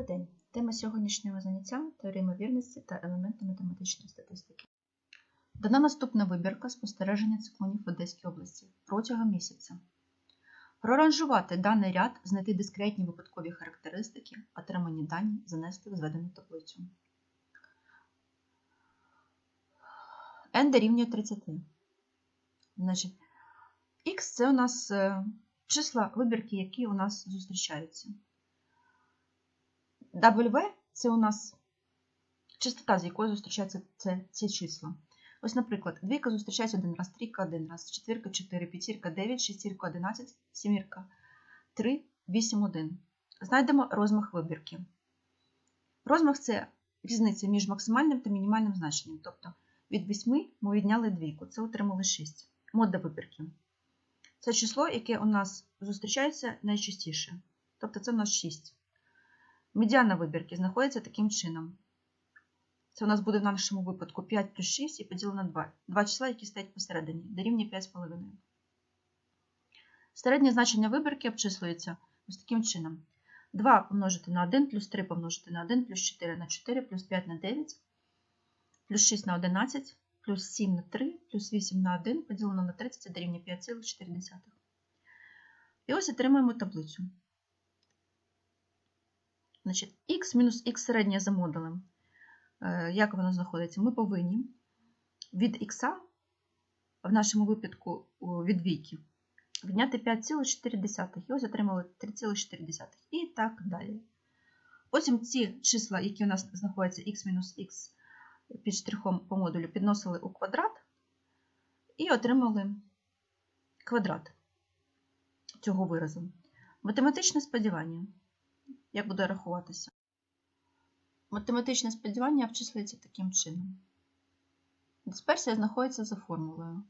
Добрий день. Тема сьогоднішнього заняття теорія ймовірності та елементи математичної статистики. Дана наступна вибірка спостереження циклонів в Одеській області протягом місяця. Проранжувати даний ряд, знайти дискретні випадкові характеристики, отримані дані, занести в зведену таблицю. n дорівнює 30. Значить, x це у нас е, числа вибірки, які у нас зустрічаються. W це у нас частота, з якою зустрічаються ці числа. Ось, наприклад, двійка зустрічається один раз, трійка один раз, четвірка 4, п'ятірка 9, шестірка 11, сімірка 3, 8, 1. Знайдемо розмах вибірки. Розмах це різниця між максимальним та мінімальним значенням. Тобто від 8 ми відняли двійку, це отримали 6. Мода вибірки. Це число, яке у нас зустрічається найчастіше. Тобто це у нас 6. Медіана вибірки знаходиться таким чином. Це у нас буде в нашому випадку 5 плюс 6 і поділено на 2. Два числа, які стоять посередині, дорівнює 5,5. Середнє значення вибірки обчислюється ось таким чином. 2 помножити на 1 плюс 3 помножити на 1 плюс 4 на 4 плюс 5 на 9 плюс 6 на 11 плюс 7 на 3 плюс 8 на 1 поділено на 30 це дорівнює 5,4. І ось отримуємо таблицю. Значить, x мінус x середнє за модулем. Е, Як воно знаходиться? Ми повинні від x, в нашому випадку від двійки, відняти 5,4. І ось отримали 3,4. І так далі. Потім ці числа, які у нас знаходяться x мінус x під штрихом по модулю, підносили у квадрат і отримали квадрат цього виразу. Математичне сподівання як буде рахуватися. Математичне сподівання обчислюється таким чином. Дисперсія знаходиться за формулою.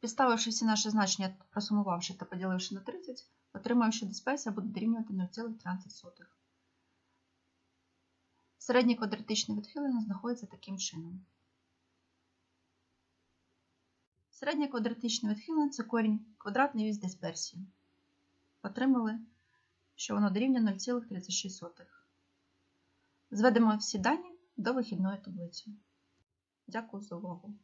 Підставивши всі наші значення, просумувавши та поділивши на 30, отримаємо, що дисперсія буде дорівнювати 0,13. Середнє квадратичне відхилення знаходиться таким чином. Середнє квадратичне відхилення це корінь квадратний від дисперсії отримали, що воно дорівнює 0,36. Зведемо всі дані до вихідної таблиці. Дякую за увагу.